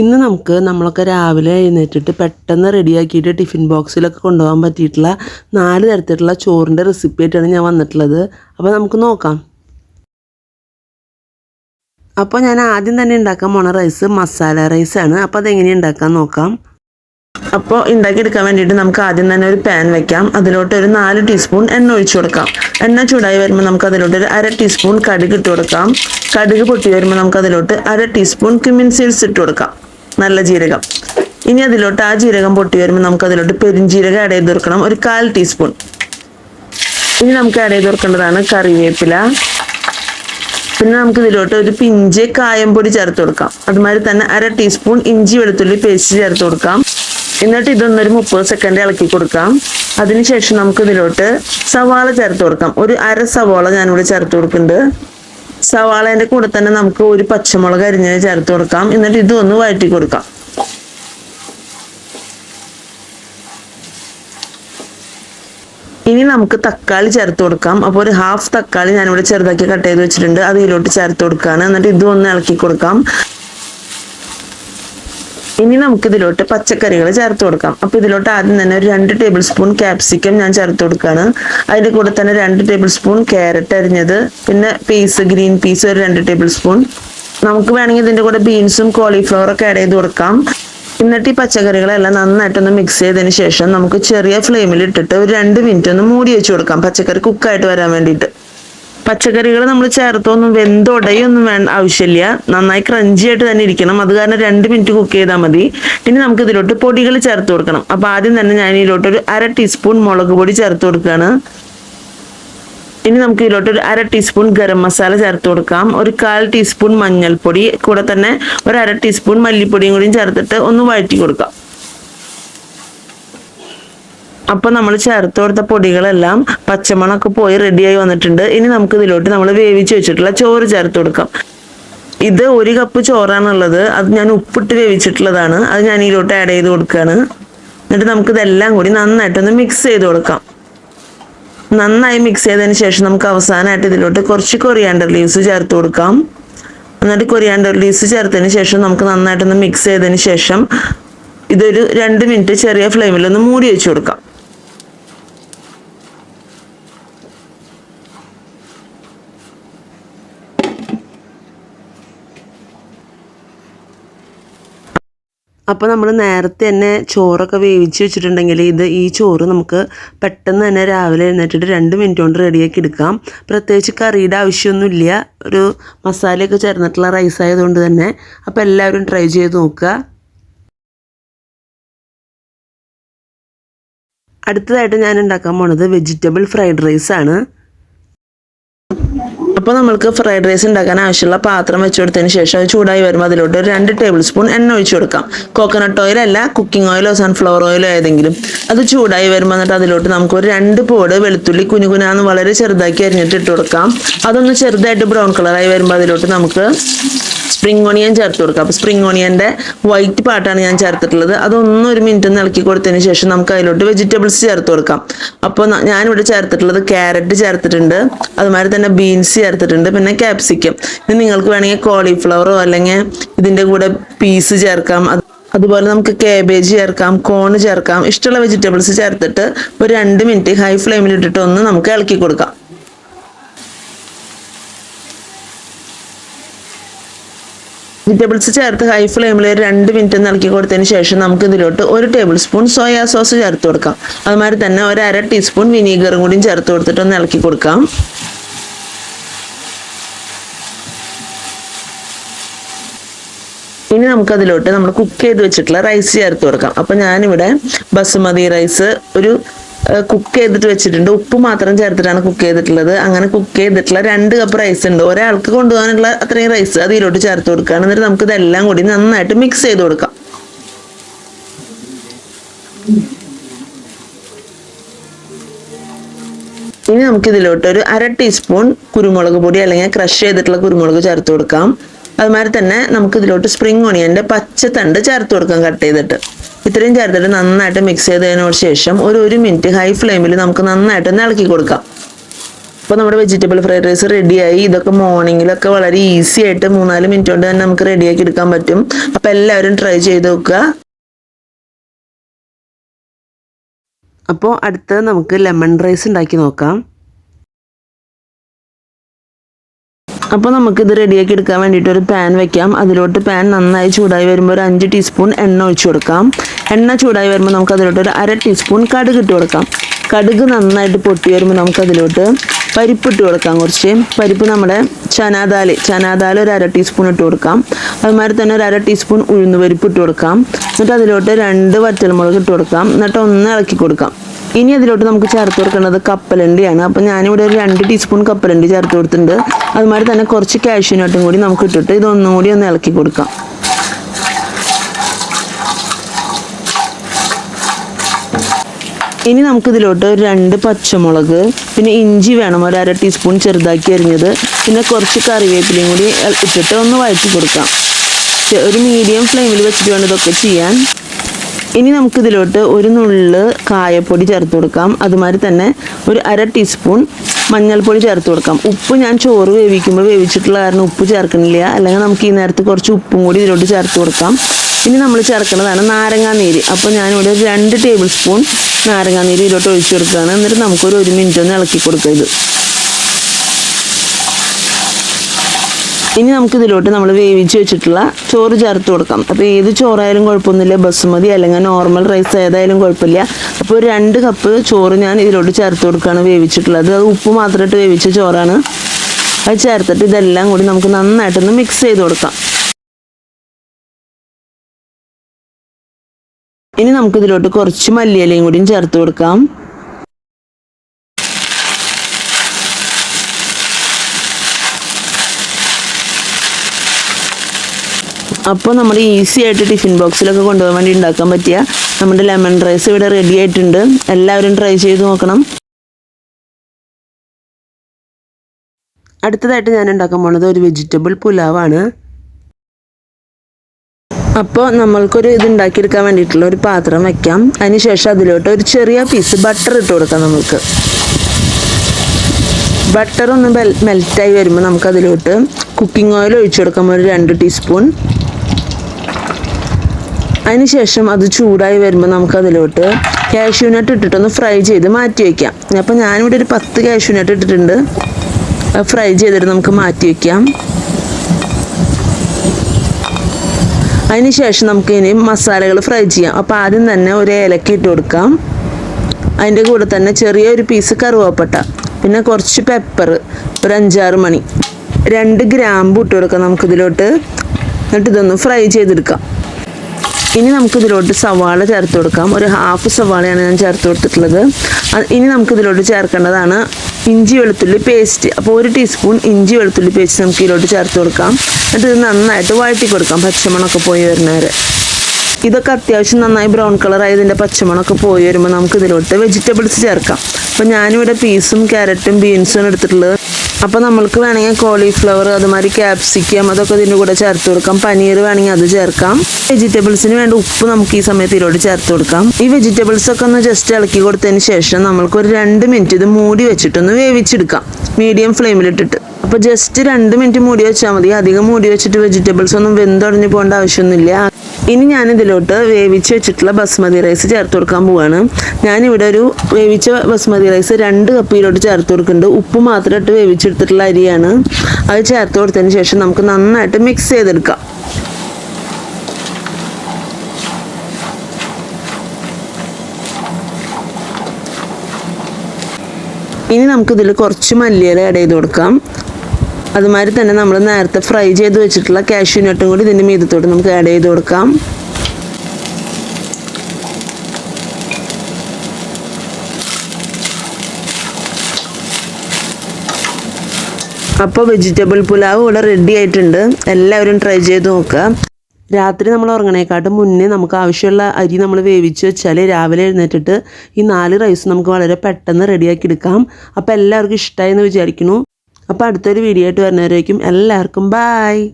ഇന്ന് നമുക്ക് നമ്മളൊക്കെ രാവിലെ എഴുന്നേറ്റിട്ട് പെട്ടെന്ന് റെഡിയാക്കിയിട്ട് ടിഫിൻ ബോക്സിലൊക്കെ കൊണ്ടുപോകാൻ പറ്റിയിട്ടുള്ള നാല് തരത്തിലുള്ള ചോറിന്റെ റെസിപ്പി ആയിട്ടാണ് ഞാൻ വന്നിട്ടുള്ളത്. അപ്പോൾ നമുക്ക് നോക്കാം. അപ്പോൾ ഞാൻ ആദ്യം തന്നെ ഉണ്ടാക്കാൻ പോണ റൈസ് മസാല റൈസാണ് അപ്പോൾ അതെങ്ങനെ ഉണ്ടാക്കാൻ നോക്കാം. അപ്പോൾ ഉണ്ടാക്കിയെടുക്കാൻ വേണ്ടിയിട്ട് നമുക്ക് ആദ്യം തന്നെ ഒരു പാൻ വെക്കാം. അതിലോട്ട് ഒരു നാല് ടീസ്പൂൺ എണ്ണ ഒഴിച്ചു കൊടുക്കാം. എണ്ണ ചൂടായി വരുമ്പോൾ നമുക്ക് അതിലോട്ട് ഒരു അര ടീസ്പൂൺ കടുക് ഇട്ട് കൊടുക്കാം. കടുക് പൊട്ടി വരുമ്പോൾ നമുക്ക് അതിലോട്ട് അര ടീസ്പൂൺ ക്യുമിൻ സീഡ്സ് ഇട്ട് കൊടുക്കാം. നല്ല ജീരകം. ഇനി അതിലോട്ട് ആ ജീരകം പൊട്ടി വരുമ്പോൾ നമുക്ക് അതിലോട്ട് പെരിഞ്ജീരകം ആഡ് ചെയ്ത് കൊടുക്കണം ഒരു കാൽ ടീസ്പൂൺ ഇനി നമുക്ക് ആഡ് ചെയ്ത് കൊടുക്കേണ്ടതാണ് കറിവേപ്പില. പിന്നെ നമുക്ക് ഇതിലോട്ട് ഒരു പിഞ്ച് കായം പൊടി ചേർത്ത് കൊടുക്കാം. അതുമാതിരി തന്നെ അര ടീസ്പൂൺ ഇഞ്ചി വെളുത്തുള്ളി പേസ്റ്റ് ചേർത്ത് കൊടുക്കാം. എന്നിട്ട് ഇതൊന്നൊരു മുപ്പത് സെക്കൻഡ് ഇളക്കി കൊടുക്കാം. അതിനുശേഷം നമുക്ക് ഇതിലോട്ട് സവാള ചേർത്ത് കൊടുക്കാം. ഒരു അര സവാള ഞാനിവിടെ ചേർത്ത് കൊടുക്കുന്നുണ്ട്. സവാളേന്റെ കൂടെ തന്നെ നമുക്ക് ഒരു പച്ചമുളക് അരിഞ്ഞത് ചേർത്ത് കൊടുക്കാം. എന്നിട്ട് ഇതും ഒന്ന് വഴറ്റി കൊടുക്കാം. ഇനി നമുക്ക് തക്കാളി ചേർത്ത് കൊടുക്കാം. അപ്പോൾ ഒരു ഹാഫ് തക്കാളി ഞാനിവിടെ ചെറുതാക്കി കട്ട് ചെയ്ത് വെച്ചിട്ടുണ്ട്. അത് ഇതിലോട്ട് ചേർത്ത് കൊടുക്കുകയാണ് എന്നിട്ട് ഇതും ഒന്ന് ഇളക്കി കൊടുക്കാം. ഇനി നമുക്ക് ഇതിലോട്ട് പച്ചക്കറികൾ ചേർത്ത് കൊടുക്കാം. അപ്പൊ ഇതിലോട്ട് ആദ്യം തന്നെ ഒരു രണ്ട് ടേബിൾ സ്പൂൺ ക്യാപ്സിക്കം ഞാൻ ചേർത്ത് കൊടുക്കുകയാണ് അതിന്റെ കൂടെ തന്നെ രണ്ട് ടേബിൾ സ്പൂൺ ക്യാരറ്റ് അരിഞ്ഞത്. പിന്നെ പീസ് ഗ്രീൻ പീസ് ഒരു രണ്ട് ടേബിൾ സ്പൂൺ നമുക്ക് വേണമെങ്കിൽ ഇതിന്റെ കൂടെ ബീൻസും കോളിഫ്ലവർ ഒക്കെ ആഡ് ചെയ്ത് കൊടുക്കാം. എന്നിട്ട് ഈ പച്ചക്കറികളെല്ലാം നന്നായിട്ടൊന്ന് മിക്സ് ചെയ്തതിന് ശേഷം നമുക്ക് ചെറിയ ഫ്ലെയിമിൽ ഇട്ടിട്ട് ഒരു രണ്ട് മിനിറ്റ് ഒന്ന് മൂടി വെച്ച് കൊടുക്കാം. പച്ചക്കറി കുക്കായിട്ട് വരാൻ വേണ്ടിയിട്ട്. പച്ചക്കറികൾ നമ്മൾ ചേർത്തൊന്നും വെന്തുടയൊന്നും വേണ്ട ആവശ്യമില്ല. നന്നായി ക്രഞ്ചി ആയിട്ട് തന്നെ ഇരിക്കണം. അത് കാരണം രണ്ട് മിനിറ്റ് കുക്ക് ചെയ്താൽ മതി. ഇനി നമുക്ക് ഇതിലോട്ട് പൊടികൾ ചേർത്ത് കൊടുക്കണം. അപ്പൊ ആദ്യം തന്നെ ഞാൻ ഇതിലോട്ട് ഒരു അര ടീസ്പൂൺ മുളക് പൊടി ചേർത്ത് കൊടുക്കുകയാണ് ഇനി നമുക്ക് ഇതിലോട്ട് ഒരു അര ടീസ്പൂൺ ഗരം മസാല ചേർത്ത് കൊടുക്കാം. ഒരു കാൽ ടീസ്പൂൺ മഞ്ഞൾപ്പൊടി കൂടെ തന്നെ ഒരു അര ടീസ്പൂൺ മല്ലിപ്പൊടിയും കൂടിയും ചേർത്തിട്ട് ഒന്ന് വഴറ്റി കൊടുക്കാം. അപ്പൊ നമ്മൾ ചേർത്ത് കൊടുത്ത പൊടികളെല്ലാം പച്ചമണമൊക്കെ പോയി റെഡിയായി വന്നിട്ടുണ്ട്. ഇനി നമുക്ക് ഇതിലോട്ട് നമ്മൾ വേവിച്ച് വെച്ചിട്ടുള്ള ചോറ് ചേർത്ത് കൊടുക്കാം. ഇത് ഒരു കപ്പ് ചോറാണുള്ളത്. അത് ഞാൻ ഉപ്പിട്ട് വേവിച്ചിട്ടുള്ളതാണ്. അത് ഞാൻ ഇതിലോട്ട് ആഡ് ചെയ്ത് കൊടുക്കുകയാണ് എന്നിട്ട് നമുക്ക് ഇതെല്ലാം കൂടി നന്നായിട്ടൊന്ന് മിക്സ് ചെയ്ത് കൊടുക്കാം. നന്നായി മിക്സ് ചെയ്തതിന് ശേഷം നമുക്ക് അവസാനമായിട്ട് ഇതിലോട്ട് കുറച്ച് കൊറിയാണ്ടർ ലീവ്സ് ചേർത്ത് കൊടുക്കാം. എന്നിട്ട് കൊറിയാണ്ടർ ലീവ്സ് ചേർത്തതിന് ശേഷം നമുക്ക് നന്നായിട്ടൊന്ന് മിക്സ് ചെയ്തതിന് ശേഷം ഇതൊരു രണ്ട് മിനിറ്റ് ചെറിയ ഫ്ലെയിമിൽ ഒന്ന് മൂടി വെച്ച് കൊടുക്കാം. അപ്പോൾ നമ്മൾ നേരത്തെ തന്നെ ചോറൊക്കെ വേവിച്ച് വെച്ചിട്ടുണ്ടെങ്കിൽ ഇത് ഈ ചോറ് നമുക്ക് പെട്ടെന്ന് തന്നെ രാവിലെ എഴുന്നേറ്റിട്ട് രണ്ട് മിനിറ്റ് കൊണ്ട് റെഡിയാക്കി എടുക്കാം. പ്രത്യേകിച്ച് കറിയുടെ ആവശ്യമൊന്നുമില്ല. ഒരു മസാലയൊക്കെ ചേർന്നിട്ടുള്ള റൈസ് ആയതുകൊണ്ട് തന്നെ. അപ്പോൾ എല്ലാവരും ട്രൈ ചെയ്ത് നോക്കുക. അടുത്തതായിട്ട് ഞാൻ ഉണ്ടാക്കാൻ പോണത് വെജിറ്റബിൾ ഫ്രൈഡ് റൈസ് ആണ്. അപ്പോൾ നമ്മൾക്ക് ഫ്രൈഡ് റൈസ് ഉണ്ടാക്കാൻ ആവശ്യമുള്ള പാത്രം വെച്ച് കൊടുത്തതിന് ശേഷം ചൂടായി വരുമ്പോൾ അതിലോട്ട് ഒരു രണ്ട് ടേബിൾ സ്പൂൺ എണ്ണ ഒഴിച്ചു കൊടുക്കാം. കോക്കനട്ട് ഓയിൽ അല്ല കുക്കിംഗ് ഓയിലോ സൺഫ്ലവർ ഓയിലോ ഏതെങ്കിലും. അത് ചൂടായി വരുമ്പോൾ എന്നിട്ട് അതിലോട്ട് നമുക്ക് ഒരു രണ്ട് പോട് വെളുത്തുള്ളി കുനുകുനാന്ന് വളരെ ചെറുതാക്കി അരിഞ്ഞിട്ട് ഇട്ട് കൊടുക്കാം. അതൊന്ന് ചെറുതായിട്ട് ബ്രൗൺ കളറായി വരുമ്പോൾ അതിലോട്ട് നമുക്ക് സ്പ്രിംഗ് ഓണിയൻ ചേർത്ത് കൊടുക്കാം. അപ്പോൾ സ്പ്രിംഗ് ഓണിയന്റെ വൈറ്റ് പാട്ടാണ് ഞാൻ ചേർത്തിട്ടുള്ളത്. അതൊന്നും ഒരു മിനിറ്റ് ഇളക്കി കൊടുത്തതിന് ശേഷം നമുക്ക് അതിലോട്ട് വെജിറ്റബിൾസ് ചേർത്ത് കൊടുക്കാം. അപ്പോൾ ഞാനിവിടെ ചേർത്തിട്ടുള്ളത് ക്യാരറ്റ് ചേർത്തിട്ടുണ്ട്. അതുമാതിരി തന്നെ ബീൻസ് ചേർത്തിട്ടുണ്ട്. പിന്നെ ക്യാപ്സിക്കം ഇനി നിങ്ങൾക്ക് വേണമെങ്കിൽ കോളിഫ്ലവറോ അല്ലെങ്കിൽ ഇതിന്റെ കൂടെ പീസ് ചേർക്കാം. അതുപോലെ നമുക്ക് കാബേജ് ചേർക്കാം കോണ് ചേർക്കാം. ഇഷ്ടമുള്ള വെജിറ്റബിൾസ് ചേർത്തിട്ട് ഒരു രണ്ട് മിനിറ്റ് ഹൈ ഫ്ലെയിമിൽ ഇട്ടിട്ട് ഒന്ന് നമുക്ക് ഇളക്കി കൊടുക്കാം. വെജിറ്റബിൾസ് ചേർത്ത് ഹൈ ഫ്ലെയിമിൽ രണ്ട് മിനിറ്റ് ഇളക്കി കൊടുത്തതിന് ശേഷം നമുക്ക് ഇതിലോട്ട് ഒരു ടേബിൾ സ്പൂൺ സോയാ സോസ് ചേർത്ത് കൊടുക്കാം. അതുമാതിരി തന്നെ ഒരു അര ടീസ്പൂൺ വിനീഗറും കൂടിയും ചേർത്ത് കൊടുത്തിട്ട് ഒന്ന് ഇളക്കി കൊടുക്കാം. ഇനി നമുക്ക് അതിലോട്ട് നമ്മൾ കുക്ക് ചെയ്ത് വെച്ചിട്ടുള്ള റൈസ് ചേർത്ത് കൊടുക്കാം. അപ്പൊ ഞാനിവിടെ ബസുമതി റൈസ് ഒരു കുക്ക് ചെയ്തിട്ട് വെച്ചിട്ടുണ്ട്. ഉപ്പ് മാത്രം ചേർത്തിട്ടാണ് കുക്ക് ചെയ്തിട്ടുള്ളത്. അങ്ങനെ കുക്ക് ചെയ്തിട്ടുള്ള രണ്ട് കപ്പ് റൈസ് ഉണ്ട്. ഒരാൾക്ക് കൊണ്ടുപോകാനുള്ള അത്രയും റൈസ് അതിലോട്ട് ചേർത്ത് കൊടുക്കുകയാണ്. എന്നിട്ട് നമുക്ക് ഇതെല്ലാം കൂടി നന്നായിട്ട് മിക്സ് ചെയ്ത് കൊടുക്കാം. ഇനി നമുക്ക് ഇതിലോട്ട് ഒരു അര ടീസ്പൂൺ കുരുമുളക് പൊടി അല്ലെങ്കിൽ ക്രഷ് ചെയ്തിട്ടുള്ള കുരുമുളക് ചേർത്ത് കൊടുക്കാം. അതുമാതിരി തന്നെ നമുക്ക് ഇതിലോട്ട് സ്പ്രിംഗ് ഓണിയന്റെ പച്ചത്തണ്ട് ചേർത്ത് കൊടുക്കാം കട്ട് ചെയ്തിട്ട്. ഇത്രയും ചേർത്തിട്ട് നന്നായിട്ട് മിക്സ് ചെയ്തതിനോട് ശേഷം ഒരു ഒരു മിനിറ്റ് ഹൈ ഫ്ലെയിമിൽ നമുക്ക് നന്നായിട്ട് ഇളക്കി കൊടുക്കാം. അപ്പോൾ നമ്മുടെ വെജിറ്റബിൾ ഫ്രൈഡ് റൈസ് റെഡിയായി ഇതൊക്കെ മോർണിംഗിലൊക്കെ വളരെ ഈസി ആയിട്ട് മൂന്നാൽ മിനിറ്റ് കൊണ്ട് തന്നെ നമുക്ക് റെഡിയാക്കി എടുക്കാൻ പറ്റും. അപ്പോൾ എല്ലാവരും ട്രൈ ചെയ്ത് നോക്കുക. അപ്പോൾ അടുത്തത് നമുക്ക് ലെമൺ റൈസ് ഉണ്ടാക്കി നോക്കാം. അപ്പോൾ നമുക്കിത് റെഡിയാക്കി എടുക്കാൻ വേണ്ടിയിട്ട് ഒരു പാൻ വെക്കാം. അതിലോട്ട് പാൻ നന്നായി ചൂടായി വരുമ്പോൾ ഒരു അഞ്ച് ടീസ്പൂൺ എണ്ണ ഒഴിച്ചു കൊടുക്കാം. എണ്ണ ചൂടായി വരുമ്പോൾ നമുക്ക് അതിലോട്ട് ഒരു അര ടീസ്പൂൺ കടുക് ഇട്ട് കൊടുക്കാം. കടുക് നന്നായിട്ട് പൊട്ടി വരുമ്പോൾ നമുക്ക് അതിലോട്ട് പരിപ്പ് ഇട്ട് കൊടുക്കാം കുറച്ച്. പരിപ്പ് നമ്മുടെ ചനാദാൽ ചനാദാൽ ഒരു അര ടീസ്പൂൺ ഇട്ട് കൊടുക്കാം. അതുമാതിരി തന്നെ ഒരു അര ടീസ്പൂൺ ഉഴുന്ന് പരിപ്പ് ഇട്ട് കൊടുക്കാം. എന്നിട്ട് അതിലോട്ട് രണ്ട് വറ്റൽമുളക് ഇട്ട് കൊടുക്കാം. എന്നിട്ട് ഒന്ന് ഇളക്കി കൊടുക്കാം. ഇനി അതിലോട്ട് നമുക്ക് ചേർത്ത് കൊടുക്കേണ്ടത് കപ്പലണ്ടിയാണ്. അപ്പം ഞാനിവിടെ ഒരു രണ്ട് ടീസ്പൂൺ കപ്പലണ്ടി ചേർത്ത് കൊടുത്തിട്ടുണ്ട്. അതുമാതിരി തന്നെ കുറച്ച് കാഷ്യൂനട്ടും കൂടി നമുക്ക് ഇട്ടിട്ട് ഇതൊന്നും കൂടി ഒന്ന് ഇളക്കി കൊടുക്കാം. ഇനി നമുക്കിതിലോട്ട് ഒരു രണ്ട് പച്ചമുളക് പിന്നെ ഇഞ്ചി വേണം ഒരു അര ടീസ്പൂൺ ചെറുതാക്കി അരിഞ്ഞത്. പിന്നെ കുറച്ച് കറിവേപ്പിലയും കൂടി ഇട്ടിട്ട് ഒന്ന് വഴറ്റി കൊടുക്കാം. ഒരു മീഡിയം ഫ്ലെയിമിൽ വെച്ചിട്ട് വേണം ഇതൊക്കെ ചെയ്യാൻ. ഇനി നമുക്ക് നമുക്കിതിലോട്ട് ഒരു നുള്ള് കായപ്പൊടി ചേർത്ത് കൊടുക്കാം. അതുമാതിരി തന്നെ ഒരു അര ടീസ്പൂൺ മഞ്ഞൾപ്പൊടി ചേർത്ത് കൊടുക്കാം. ഉപ്പ് ഞാൻ ചോറ് വേവിക്കുമ്പോൾ വേവിച്ചിട്ടുള്ള കാരണം ഉപ്പ് ചേർക്കണില്ല. അല്ലെങ്കിൽ നമുക്ക് ഈ നേരത്തെ കുറച്ച് ഉപ്പും കൂടി ഇതിലോട്ട് ചേർത്ത് കൊടുക്കാം. ഇനി നമ്മൾ ചേർക്കുന്നതാണ് നാരങ്ങാ നീര് അപ്പോൾ ഞാനിവിടെ ഒരു രണ്ട് ടേബിൾ സ്പൂൺ നാരങ്ങാ നീര് ഇതിലോട്ട് ഒഴിച്ചു കൊടുക്കുകയാണ്. എന്നിട്ട് നമുക്കൊരു ഒരു മിനിറ്റ് ഒന്ന് ഇളക്കി കൊടുക്കുക ഇത്. ഇനി നമുക്ക് ഇതിലോട്ട് നമ്മൾ വേവിച്ച് വെച്ചിട്ടുള്ള ചോറ് ചേർത്ത് കൊടുക്കാം. അപ്പോൾ ഏത് ചോറായാലും കുഴപ്പമൊന്നുമില്ല ബസുമതി അല്ലെങ്കിൽ നോർമൽ റൈസ് ഏതായാലും കുഴപ്പമില്ല. അപ്പോൾ ഒരു രണ്ട് കപ്പ് ചോറ് ഞാൻ ഇതിലോട്ട് ചേർത്ത് കൊടുക്കുകയാണ് വേവിച്ചിട്ടുള്ളത്. അത് ഉപ്പ് മാത്രമായിട്ട് വേവിച്ച ചോറാണ്. അത് ചേർത്തിട്ട് ഇതെല്ലാം കൂടി നമുക്ക് നന്നായിട്ടൊന്ന് മിക്സ് ചെയ്ത് കൊടുക്കാം. ഇനി നമുക്കിതിലോട്ട് കുറച്ച് മല്ലിയിലയും കൂടിയും ചേർത്ത് കൊടുക്കാം. അപ്പോൾ നമ്മൾ ഈസി ആയിട്ട് ടിഫിൻ ബോക്സിലൊക്കെ കൊണ്ടുപോകാൻ വേണ്ടി ഉണ്ടാക്കാൻ പറ്റിയ നമ്മുടെ ലെമൺ റൈസ് ഇവിടെ റെഡി ആയിട്ടുണ്ട്. എല്ലാവരും ട്രൈ ചെയ്ത് നോക്കണം. അടുത്തതായിട്ട് ഞാൻ ഉണ്ടാക്കാൻ പോണത് ഒരു വെജിറ്റബിൾ പുലാവാണ്. അപ്പോൾ നമ്മൾക്കൊരു ഇത് ഉണ്ടാക്കിയെടുക്കാൻ വേണ്ടിയിട്ടുള്ള ഒരു പാത്രം വെക്കാം. അതിനുശേഷം അതിലോട്ട് ഒരു ചെറിയ പീസ് ബട്ടർ ഇട്ട് കൊടുക്കാം നമുക്ക് ബട്ടർ ഒന്ന് മെൽറ്റായി വരുമ്പോൾ നമുക്കതിലോട്ട് കുക്കിംഗ് ഓയിൽ ഒഴിച്ചു കൊടുക്കാം. ഒരു രണ്ട് ടീസ്പൂൺ അതിനുശേഷം അത് ചൂടായി വരുമ്പോൾ നമുക്ക് അതിലോട്ട് കാഷ്യൂനട്ട് ഇട്ടിട്ടൊന്ന് ഫ്രൈ ചെയ്ത് മാറ്റി വയ്ക്കാം അപ്പോൾ ഞാനിവിടെ ഒരു പത്ത് കാഷ്യൂനട്ട് ഇട്ടിട്ടുണ്ട്. ഫ്രൈ ചെയ്തിട്ട് നമുക്ക് മാറ്റി വയ്ക്കാം അതിനുശേഷം നമുക്ക് ഇനി മസാലകൾ ഫ്രൈ ചെയ്യാം. അപ്പോൾ ആദ്യം തന്നെ ഒരു ഏലക്ക ഇട്ട് കൊടുക്കാം. അതിന്റെ കൂടെ തന്നെ ചെറിയൊരു പീസ് കറുവാപ്പട്ട പിന്നെ കുറച്ച് പെപ്പർ ഒരു അഞ്ചാറ് മണി. രണ്ട് ഗ്രാമ്പ് ഇട്ട് കൊടുക്കാം നമുക്കിതിലോട്ട്. എന്നിട്ട് ഇതൊന്ന് ഫ്രൈ ചെയ്തെടുക്കാം. ഇനി നമുക്ക് ഇതിലോട്ട് സവാള ചേർത്ത് കൊടുക്കാം. ഒരു ഹാഫ് സവാളയാണ് ഞാൻ ചേർത്ത് കൊടുത്തിട്ടുള്ളത്. ഇനി നമുക്ക് ഇതിലോട്ട് ചേർക്കേണ്ടതാണ് ഇഞ്ചി വെളുത്തുള്ളി പേസ്റ്റ് അപ്പോൾ ഒരു ടീസ്പൂൺ ഇഞ്ചി വെളുത്തുള്ളി പേസ്റ്റ് നമുക്ക് ഇതിലോട്ട് ചേർത്ത് കൊടുക്കാം. എന്നിട്ട് ഇത് നന്നായിട്ട് വഴറ്റി കൊടുക്കാം പച്ചമണമൊക്കെ പോയി വരുന്നവരെ. ഇതൊക്കെ അത്യാവശ്യം നന്നായി ബ്രൗൺ കളറായി ഇതിന്റെ പച്ചമണമൊക്കെ പോയി വരുമ്പോൾ നമുക്ക് ഇതിലോട്ട് വെജിറ്റബിൾസ് ചേർക്കാം. അപ്പോൾ ഞാനിവിടെ പീസും ക്യാരറ്റും ബീൻസും എടുത്തിട്ടുള്ളത്. അപ്പോൾ നമ്മൾക്ക് വേണമെങ്കിൽ കോളിഫ്ലവർ അതുമാതിരി ക്യാപ്സിക്കം അതൊക്കെ ഇതിന്റെ കൂടെ ചേർത്ത് കൊടുക്കാം. പനീർ വേണമെങ്കിൽ അത് ചേർക്കാം. വെജിറ്റബിൾസിന് വേണ്ട ഉപ്പ് നമുക്ക് ഈ സമയത്ത് ഇതിലോട്ട് ചേർത്ത് കൊടുക്കാം. ഈ വെജിറ്റബിൾസ് ഒക്കെ ഒന്ന് ജസ്റ്റ് ഇളക്കി കൊടുത്തതിന് ശേഷം നമ്മൾക്ക് ഒരു രണ്ട് മിനിറ്റ് ഇത് മൂടി വെച്ചിട്ടൊന്ന് വേവിച്ചെടുക്കാം. മീഡിയം ഫ്ലെയിമിലിട്ടിട്ട് അപ്പോൾ ജസ്റ്റ് രണ്ട് മിനിറ്റ് മൂടി വെച്ചാൽ മതി. അധികം മൂടി വെച്ചിട്ട് വെജിറ്റബിൾസ് ഒന്നും വെന്തുടഞ്ഞു പോകേണ്ട ആവശ്യമൊന്നുമില്ല. ഇനി ഞാൻ ഇതിലോട്ട് വേവിച്ച് വെച്ചിട്ടുള്ള ബസ്മതി റൈസ് ചേർത്ത് കൊടുക്കാൻ പോവാണ്. ഞാനിവിടെ ഒരു വേവിച്ച ബസ്മതി റൈസ് രണ്ട് കപ്പിയിലോട്ട് ചേർത്ത് കൊടുക്കുന്നുണ്ട്. ഉപ്പ് മാത്രം ഇട്ട് വേവിച്ചെടുത്തിട്ടുള്ള അരിയാണ്. അത് ചേർത്ത് കൊടുത്തതിന് ശേഷം നമുക്ക് നന്നായിട്ട് മിക്സ് ചെയ്തെടുക്കാം. ഇനി നമുക്കിതിൽ കുറച്ച് മല്ലിയില ആഡ് ചെയ്ത് കൊടുക്കാം. അതുമാതിരി തന്നെ നമ്മൾ നേരത്തെ ഫ്രൈ ചെയ്ത് വെച്ചിട്ടുള്ള കാഷ്യൂ നട്ടും കൂടി ഇതിന്റെ മീതത്തോട്ട് നമുക്ക് ആഡ് ചെയ്ത് കൊടുക്കാം. അപ്പോൾ വെജിറ്റബിൾ പുലാവ് ഇവിടെ റെഡി ആയിട്ടുണ്ട്. എല്ലാവരും ട്രൈ ചെയ്ത് നോക്കുക. രാത്രി നമ്മൾ ഉറങ്ങണേക്കാട്ടും മുന്നേ നമുക്ക് ആവശ്യമുള്ള അരി നമ്മൾ വേവിച്ച് വെച്ചാൽ രാവിലെ എഴുന്നേറ്റിട്ട് ഈ നാല് റൈസ് നമുക്ക് വളരെ പെട്ടെന്ന് റെഡിയാക്കി എടുക്കാം. അപ്പോൾ എല്ലാവർക്കും ഇഷ്ടമായി എന്ന് വിചാരിക്കുന്നു. അപ്പോൾ അടുത്തൊരു വീഡിയോ ആയിട്ട് വരുന്നവരേക്കും എല്ലാവർക്കും ബായ്